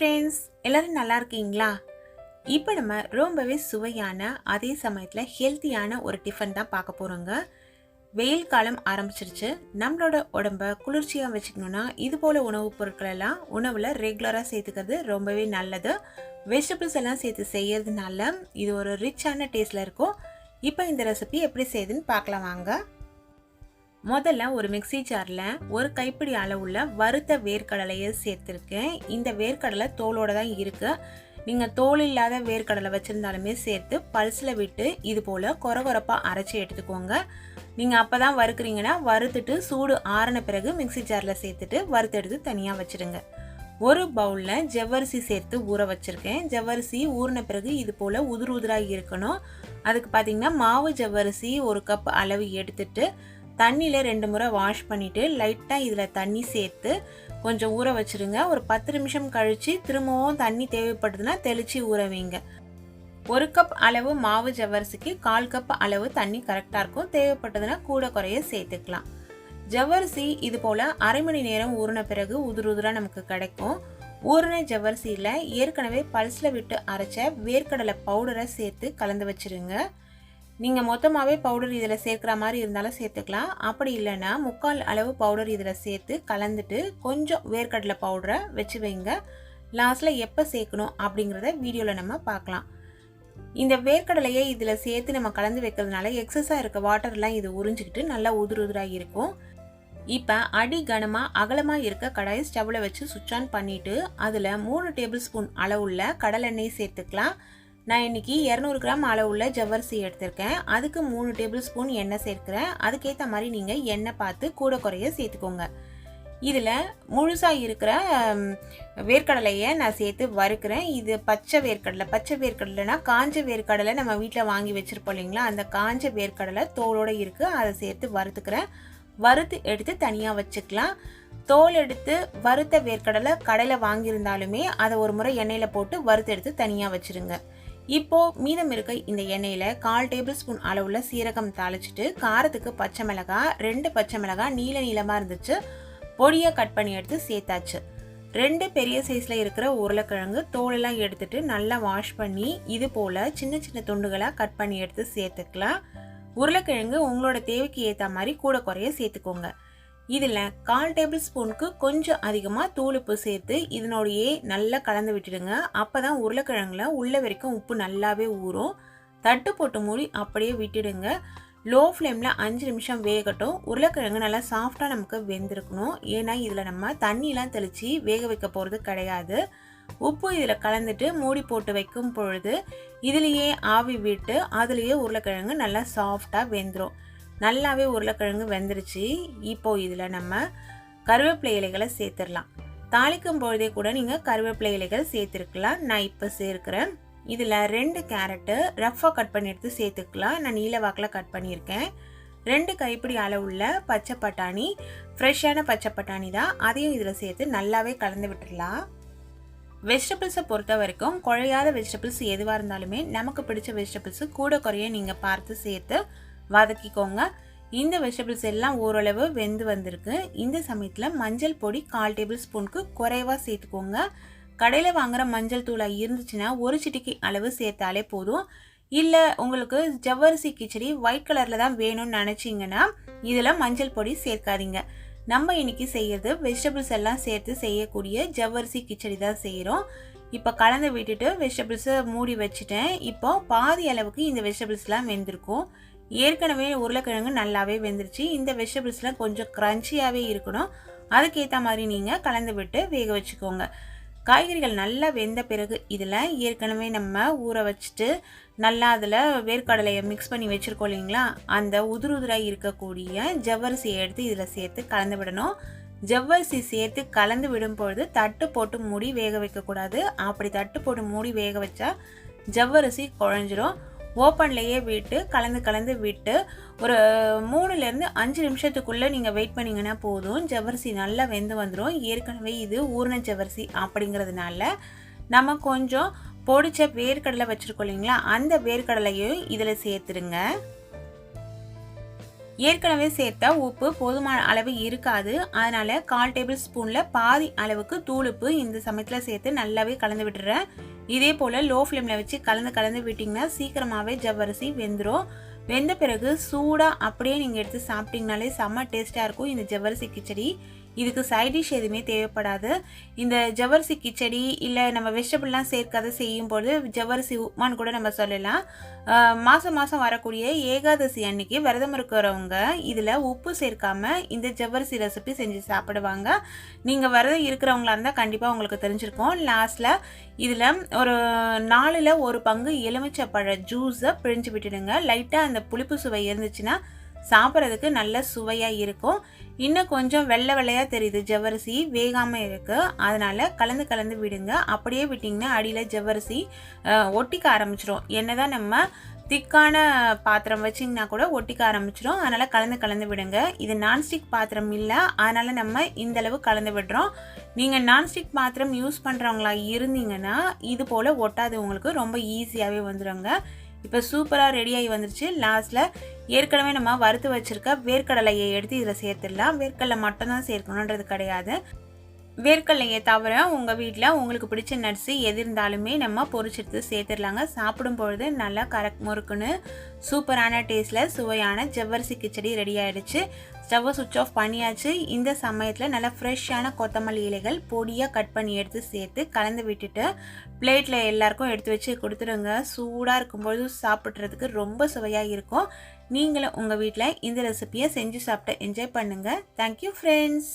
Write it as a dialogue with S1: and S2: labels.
S1: Friends எல்லோரும் நல்லா இருக்கீங்களா? இப்போ நம்ம ரொம்பவே சுவையான அதே சமயத்தில் ஹெல்த்தியான ஒரு டிஃபன் தான் பார்க்க போகிறோங்க வெயில் காலம் ஆரம்பிச்சிருச்சு. நம்மளோட உடம்ப குளிர்ச்சியாக வச்சுக்கணுன்னா இது போல் உணவுப் பொருட்கள் எல்லாம் உணவில் ரெகுலராக சேர்த்துக்கிறது ரொம்பவே நல்லது. வெஜிடபிள்ஸ் எல்லாம் சேர்த்து செய்கிறதுனால இது ஒரு ரிச்சான டேஸ்ட்டில் இருக்கும். இப்போ இந்த ரெசிபி எப்படி செய்யுதுன்னு பார்க்கலாம் வாங்க. முதல்ல ஒரு மிக்ஸி ஜாரில் ஒரு கைப்பிடி அளவுள்ள வறுத்த வேர்க்கடலையை சேர்த்துருக்கேன். இந்த வேர்க்கடலை தோலோட தான் இருக்குது நீங்கள் தோல் இல்லாத வேர்க்கடலை வச்சுருந்தாலுமே சேர்த்து பல்ஸில் விட்டு இது போல் கொரகொரப்பாக அரைச்சி எடுத்துக்கோங்க. நீங்கள் அப்போ தான் வறுக்குறீங்கன்னா வறுத்துட்டு சூடு ஆறின பிறகு மிக்ஸி ஜாரில் சேர்த்துட்டு வறுத்தெடுத்து தனியாக வச்சுடுங்க ஒரு பவுலில் ஜவ்வரிசி சேர்த்து ஊற வச்சுருக்கேன். ஜவ்வரிசி ஊறின பிறகு இது போல் உதிர் உதிராக இருக்கணும். அதுக்கு பார்த்தீங்கன்னா மாவு ஜவ்வரிசி ஒரு கப் அளவு எடுத்துட்டு தண்ணியில் ரெண்டு முறை வாஷ் பண்ணிவிட்டு லைட்டாக இதில் தண்ணி சேர்த்து கொஞ்சம் ஊற வச்சுருங்க. ஒரு பத்து நிமிஷம் கழித்து திரும்பவும் தண்ணி தேவைப்படுதுன்னா தெளித்து ஊற வைங்க. ஒரு கப் அளவு மாவு ஜவ்வரிசிக்கு கால் கப் அளவு தண்ணி கரெக்டாக இருக்கும். தேவைப்பட்டதுன்னா கூட குறைய சேர்த்துக்கலாம். ஜவ்வரிசி இது போல் அரை மணி நேரம் ஊறின பிறகு உதிர் உதிராக நமக்கு கிடைக்கும். ஊறின ஜவ்வரிசியில் ஏற்கனவே பல்ஸில் விட்டு அரைச்ச வேர்க்கடலை பவுடரை சேர்த்து கலந்து வச்சுருங்க. நீங்கள் மொத்தமாகவே பவுடர் இதில் சேர்க்குற மாதிரி இருந்தாலும் சேர்த்துக்கலாம். அப்படி இல்லைன்னா முக்கால் அளவு பவுடர் இதில் சேர்த்து கலந்துட்டு கொஞ்சம் வேர்க்கடலை பவுடரை வச்சு வைங்க. லாஸ்ட்டில் எப்போ சேர்க்கணும் அப்படிங்கிறத வீடியோவில் நம்ம பார்க்கலாம். இந்த வேர்க்கடலையை இதில் சேர்த்து நம்ம கலந்து வைக்கிறதுனால எக்ஸஸாக இருக்க வாட்டர்லாம் இது உறிஞ்சிக்கிட்டு நல்லா உதிர் உதிராக இருக்கும். இப்போ அடி கனமாக அகலமாக இருக்க கடாயை ஸ்டவ்வில் வச்சு சுவிட்ச் ஆன் பண்ணிவிட்டு அதில் மூணு டேபிள் ஸ்பூன் அளவுள்ள கடலெண்ணெய் சேர்த்துக்கலாம். நான் இன்னைக்கு இரநூறு கிராம் அளவுள்ள ஜவ்வரிசி எடுத்திருக்கேன். அதுக்கு மூணு டேபிள் ஸ்பூன் எண்ணெய் சேர்க்குறேன். அதுக்கேற்ற மாதிரி நீங்கள் எண்ணெய் பார்த்து கூட குறைய சேர்த்துக்கோங்க. இதில் முழுசாக இருக்கிற வேர்க்கடலையை நான் சேர்த்து வறுக்கிறேன். இது பச்சை வேர்க்கடலை. பச்சை வேர்க்கடலைனா காஞ்ச வேர்க்கடலை நம்ம வீட்டில் வாங்கி வச்சுருப்போம் இல்லைங்களா? அந்த காஞ்ச வேர்க்கடலை தோலோடு இருக்குது அதை சேர்த்து வறுத்துக்கிறேன். வறுத்து எடுத்து தனியாக வச்சுக்கலாம். தோல் எடுத்து வறுத்த வேர்க்கடலை கடையில் வாங்கியிருந்தாலுமே அதை ஒரு முறை எண்ணெயில் போட்டு வறுத்து எடுத்து தனியாக வச்சுருங்க. இப்போ மீதம் இருக்க இந்த எண்ணெயில் கால் டேபிள் ஸ்பூன் அளவுல சீரகம் தாளிச்சிட்டு காரத்துக்கு பச்சை மிளகாய் ரெண்டு பச்சை மிளகாய் நீல நீளமாக இருந்துச்சு. பொடியை கட் பண்ணி எடுத்து சேர்த்தாச்சு. ரெண்டு பெரிய சைஸில் இருக்கிற உருளைக்கிழங்கு தோலெல்லாம் எடுத்துட்டு நல்லா வாஷ் பண்ணி இது போல் சின்ன சின்ன துண்டுகளாக கட் பண்ணி எடுத்து சேர்த்துக்கலாம். உருளைக்கிழங்கு உங்களோட தேவைக்கு ஏற்ற மாதிரி கூட குறைய சேர்த்துக்கோங்க. இதில் கால் டேபிள் ஸ்பூனுக்கு கொஞ்சம் அதிகமாக தூளுப்பு சேர்த்து இதனோடையே நல்லா கலந்து விட்டுடுங்க. அப்போ தான் உருளைக்கிழங்குல உள்ள வரைக்கும் உப்பு நல்லாவே ஊறும். தட்டு போட்டு மூடி அப்படியே விட்டுடுங்க. லோ ஃப்ளேமில் அஞ்சு நிமிஷம் வேகட்டும். உருளைக்கிழங்கு நல்லா சாஃப்டாக நமக்கு வெந்திருக்கணும். ஏன்னா இதில் நம்ம தண்ணிலாம் தெளித்து வேக வைக்க போகிறது கிடையாது. உப்பு இதில் கலந்துட்டு மூடி போட்டு வைக்கும் பொழுது இதுலேயே ஆவி விட்டு அதுலேயே உருளைக்கிழங்கு நல்லா சாஃப்டாக வெந்துடும் நல்லாவே உருளைக்கிழங்கு வெந்துருச்சு. இப்போது இதில் நம்ம கருவேப்பிலை இலைகளை சேர்த்துடலாம். தாளிக்கும் பொழுதே கூட நீங்கள் கருவேப்பிலை இலைகள் சேர்த்துருக்கலாம். நான் இப்போ சேர்க்குறேன் இதில் ரெண்டு கேரட்டு ரஃப்பாக கட் பண்ணி எடுத்து சேர்த்துக்கலாம். நான் நீல வாக்கில் கட் பண்ணியிருக்கேன். ரெண்டு கைப்பிடி அளவுள்ள பச்சை பட்டாணி ஃப்ரெஷ்ஷான பச்சை பட்டாணி தான். அதையும் இதில் சேர்த்து நல்லாவே கலந்து விட்டுடலாம். வெஜிடபிள்ஸை பொறுத்த வரைக்கும் குழையாத வெஜிடபிள்ஸ் எதுவாக இருந்தாலுமே நமக்கு பிடிச்ச வெஜிடபிள்ஸு கூட குறைய நீங்கள் பார்த்து சேர்த்து வதக்கிக்கோங்க. இந்த வெஜிடபிள்ஸ் எல்லாம் ஓரளவு வெந்து வந்திருக்கு. இந்த சமயத்தில் மஞ்சள் பொடி கால் டேபிள் ஸ்பூனுக்கு குறைவாக சேர்த்துக்கோங்க. கடையில் வாங்குகிற மஞ்சள் தூளாக இருந்துச்சுன்னா ஒரு சிட்டிக்கு அளவு சேர்த்தாலே போதும். இல்லை உங்களுக்கு ஜவ்வரிசி கிச்சடி ஒயிட் கலரில் தான் வேணும்னு நினச்சிங்கன்னா இதில் மஞ்சள் பொடி சேர்க்காதீங்க. நம்ம இன்னைக்கு செய்கிறது வெஜிடபிள்ஸ் எல்லாம் சேர்த்து செய்யக்கூடிய ஜவ்வரிசி கிச்சடி தான் செய்கிறோம் இப்போ கலந்து விட்டுட்டு வெஜிடபிள்ஸை மூடி வச்சுட்டேன். இப்போ பாதி அளவுக்கு இந்த வெஜிடபிள்ஸ்லாம் வெந்திருக்கும். ஏற்கனவே உருளைக்கிழங்கு நல்லாவே வெந்துருச்சு. இந்த வெஜிடபிள்ஸ்லாம் கொஞ்சம் க்ரன்ச்சியாகவே இருக்கணும். அதுக்கேற்ற மாதிரி நீங்கள் கலந்து விட்டு வேக வச்சுக்கோங்க. காய்கறிகள் நல்லா வெந்த பிறகு இதில் ஏற்கனவே நம்ம ஊற வச்சுட்டு நல்லா அதில் வேர்க்கடலையை மிக்ஸ் பண்ணி வச்சுருக்கோம் இல்லைங்களா? அந்த உதிர் உதிராக இருக்கக்கூடிய ஜவ்வரிசியை எடுத்து இதில் சேர்த்து கலந்து விடணும். ஜவ்வரிசி சேர்த்து கலந்து விடும் பொழுது தட்டு போட்டு மூடி வேக வைக்கக்கூடாது. அப்படி தட்டு போட்டு மூடி வேக வச்சா ஜவ்வரிசி குழஞ்சிரும். ஓப்பன்லேயே விட்டு கலந்து கலந்து விட்டு ஒரு மூணுலேருந்து அஞ்சு நிமிஷத்துக்குள்ளே நீங்கள் வெயிட் பண்ணிங்கன்னா போதும். ஜவரிசி நல்லா வெந்து வந்துடும் ஏற்கனவே இது ஊர்ண ஜவரிசி அப்படிங்கிறதுனால நம்ம கொஞ்சம் பொடிச்ச வேர்க்கடலை வச்சுருக்கோம் இல்லைங்களா? அந்த வேர்க்கடலையும் இதில் சேர்த்துருங்க. ஏற்கனவே சேர்த்த உப்பு போதுமான அளவு இருக்காது. அதனால கால் டேபிள் ஸ்பூனில் பாதி அளவுக்கு தூளுப்பு இந்த சமயத்தில் சேர்த்து நல்லாவே கலந்து விட்டுறேன். இதே போல் லோ ஃப்ளேமில் வச்சு கலந்து கலந்து விட்டிங்கன்னா சீக்கிரமாகவே ஜவ்வரிசி வெந்துடும் வெந்த பிறகு சூடாக அப்படியே நீங்கள் எடுத்து சாப்பிட்டீங்கனாலே செம்ம டேஸ்ட்டாக இருக்கும் இந்த ஜவ்வரிசி கிச்சடி. இதுக்கு சைட் டிஷ் எதுவுமே தேவைப்படாது. இந்த ஜவ்வரிசி கிச்சடி இல்லை நம்ம வெஜிடபிள்லாம் சேர்க்காத செய்யும்போது ஜவ்வரிசி உப்மான்னு கூட நம்ம சொல்லலாம். மாதம் மாதம் வரக்கூடிய ஏகாதசி அன்னைக்கு விரதம் இருக்கிறவங்க இதில் உப்பு சேர்க்காம இந்த ஜவ்வரிசி ரெசிபி செஞ்சு சாப்பிடுவாங்க. நீங்கள் விரதம் இருக்கிறவங்களா இருந்தால் கண்டிப்பாக உங்களுக்கு தெரிஞ்சிருக்கும். லாஸ்ட்டில் இதில் ஒரு நாலில் ஒரு பங்கு எலுமிச்சப்பழ ஜூஸை பிழிஞ்சு விட்டுடுங்க. லைட்டாக அந்த புளிப்பு சுவை இருந்துச்சுன்னா சாப்பிட்றதுக்கு நல்ல சுவையாக இருக்கும். இன்னும் கொஞ்சம் வெள்ளை வெள்ளையாக தெரியுது ஜவ்வரிசி வேகாமல் இருக்குது அதனால் கலந்து கலந்து விடுங்க. அப்படியே விட்டிங்கன்னா அடியில் ஜவ்வரிசி ஒட்டிக்க ஒட்டிக்க என்ன என்னதான் நம்ம திக்கான பாத்திரம் வச்சிங்கன்னா கூட ஒட்டிக்க ஆரம்பிச்சிடும் அதனால் கலந்து கலந்து விடுங்க. இது நான்ஸ்டிக் பாத்திரம் இல்லை. அதனால் நம்ம இந்தளவு கலந்து விடுறோம். நீங்கள் நான்ஸ்டிக் பாத்திரம் யூஸ் பண்ணுறவங்களா இருந்தீங்கன்னா இது போல் ஒட்டாது. உங்களுக்கு ரொம்ப ஈஸியாகவே வந்துடுங்க இப்போ சூப்பராக ரெடியாகி வந்துருச்சு. லாஸ்ட்டில் ஏற்கனவே நம்ம வறுத்து வச்சுருக்க வேர்க்கடலையை எடுத்து இதில் சேர்த்துடலாம். வேர்க்கடலை மட்டும்தான் சேர்க்கணுன்றது கிடையாது. வேர்க்கடலையை தவிர உங்கள் வீட்டில் உங்களுக்கு பிடிச்ச நட்ஸு எது இருந்தாலுமே நம்ம பொறிச்செடுத்து சேர்த்துடலாங்க. சாப்பிடும் பொழுது நல்லா கரெக்ட் முறுக்குன்னு சூப்பரான டேஸ்ட்டில் சுவையான ஜவ்வரிசி கிச்சடி ரெடி ஆகிடுச்சு ஸ்டவ்வை சுவிட்ச் ஆஃப் பண்ணியாச்சு. இந்த சமயத்தில் நல்லா ஃப்ரெஷ்ஷான கொத்தமல்லி இலைகள் பொடியாக கட் பண்ணி எடுத்து சேர்த்து கலந்து விட்டுட்டு பிளேட்டில் எல்லாருக்கும் எடுத்து வச்சு கொடுத்துருங்க சூடாக இருக்கும்போது சாப்பிட்றதுக்கு ரொம்ப சுவையாக இருக்கும். நீங்களும் உங்கள் வீட்டில் இந்த ரெசிபியை செஞ்சு சாப்பிட்டு என்ஜாய் பண்ணுங்கள் தேங்க்யூ ஃப்ரெண்ட்ஸ்